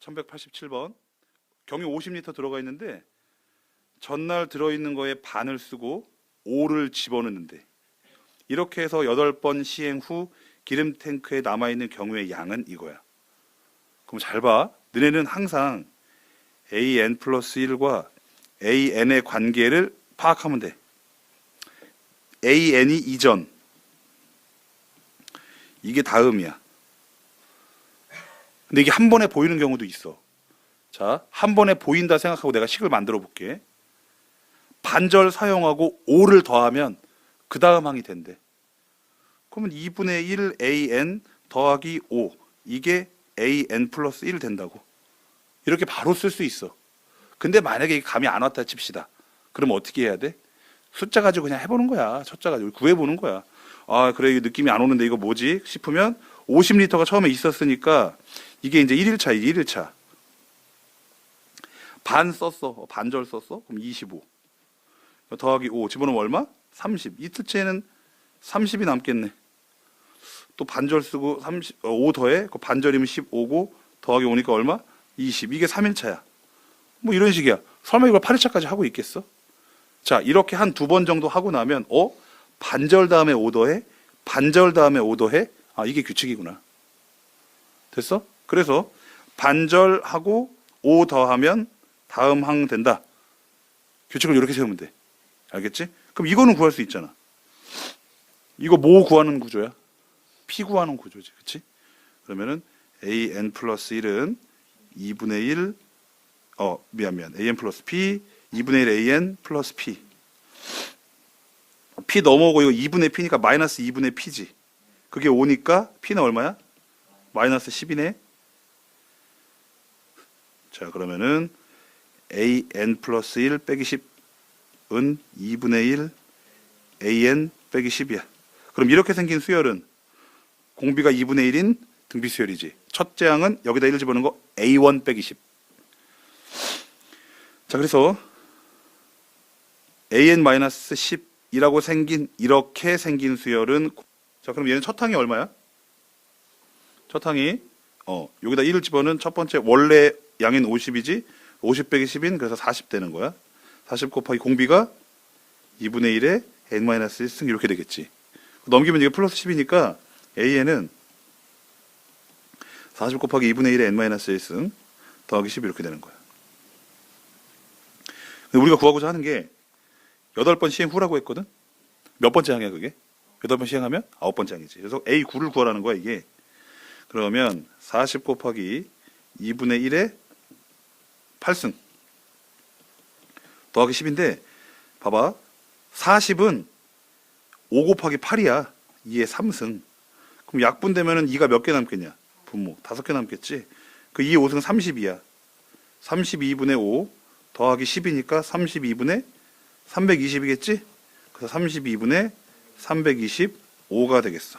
1187번. 경유 50리터 들어가 있는데 전날 들어있는 거에 반을 쓰고 5를 집어넣는데 이렇게 해서 8번 시행 후 기름 탱크에 남아있는 경우의 양은 이거야. 그럼 잘 봐. 너네는 항상 AN 플러스 1과 AN의 관계를 파악하면 돼. AN이 이전. 이게 다음이야. 근데 이게 한 번에 보이는 경우도 있어. 자, 한 번에 보인다 생각하고 내가 식을 만들어 볼게. 반절 사용하고 5를 더하면 그 다음 항이 된대. 그러면 2분의 1 AN 더하기 5 이게 AN 플러스 1 된다고. 이렇게 바로 쓸 수 있어. 근데 만약에 감이 안 왔다 칩시다. 그럼 어떻게 해야 돼? 숫자 가지고 그냥 해보는 거야. 첫자 가지고 구해보는 거야. 아 그래 이거 느낌이 안 오는데 이거 뭐지 싶으면 50리터가 처음에 있었으니까 이게 이제 1일차 1일차. 반 썼어. 반절 썼어? 그럼 25 더하기 5 집어넣으면 얼마? 30 이틀째는 30이 남겠네. 또 반절 쓰고 30, 어, 5 더해? 그 반절이면 15고 더하기 5니까 얼마? 20 이게 3일차야. 뭐 이런 식이야. 설마 이걸 8일차까지 하고 있겠어? 자 이렇게 한 두 번 정도 하고 나면 어? 반절 다음에 5 더해? 반절 다음에 5 더해 아 이게 규칙이구나 됐어? 그래서 반절하고 5 더하면 다음 항 된다 규칙을 이렇게 세우면 돼 알겠지? 그럼 이거는 구할 수 있잖아 이거 뭐 구하는 구조야? P 구하는 구조지 그치? 그러면은 AN 플러스 1은 2분의 1 어, 미안, 미안. AN 플러스 P, 2분의 1 AN 플러스 P. P 넘어오고 이거 2분의 P니까 마이너스 2분의 P지. 그게 5니까 P는 얼마야? 마이너스 10이네. 자, 그러면은 AN 플러스 1 빼기 10은 2분의 1 AN 빼기 10이야. 그럼 이렇게 생긴 수열은 공비가 2분의 1인 등비 수열이지. 첫째 항은 여기다 1 집어넣은 거 A1 빼기 10. 자, 그래서 an-10이라고 생긴 이렇게 생긴 수열은 자, 그럼 얘는 첫 항이 얼마야? 첫 항이 어, 여기다 1을 집어넣은 첫 번째 원래 양인 50이지. 50 빼기 10인 그래서 40 되는 거야. 40 곱하기 공비가 2분의 1에 n-1승 이렇게 되겠지. 넘기면 이게 플러스 10이니까 an은 40 곱하기 2분의 1에 n-1승 더하기 10 이렇게 되는 거야. 우리가 구하고자 하는 게 여덟 번 시행 후라고 했거든. 몇 번째 항이야 그게? 여덟 번 시행하면 아홉 번째 항이지. 그래서 A 9를 구하라는 거야 이게. 그러면 40 곱하기 2분의 1에 8승. 더하기 10인데 봐봐. 40은 5 곱하기 8이야. 2에 3승. 그럼 약분되면은 2가 몇 개 남겠냐? 분모. 5개 남겠지? 그 2에 5승 32야. 32분의 5 더하기 10이니까 32분의 320이겠지? 그래서 32분의 325가 되겠어.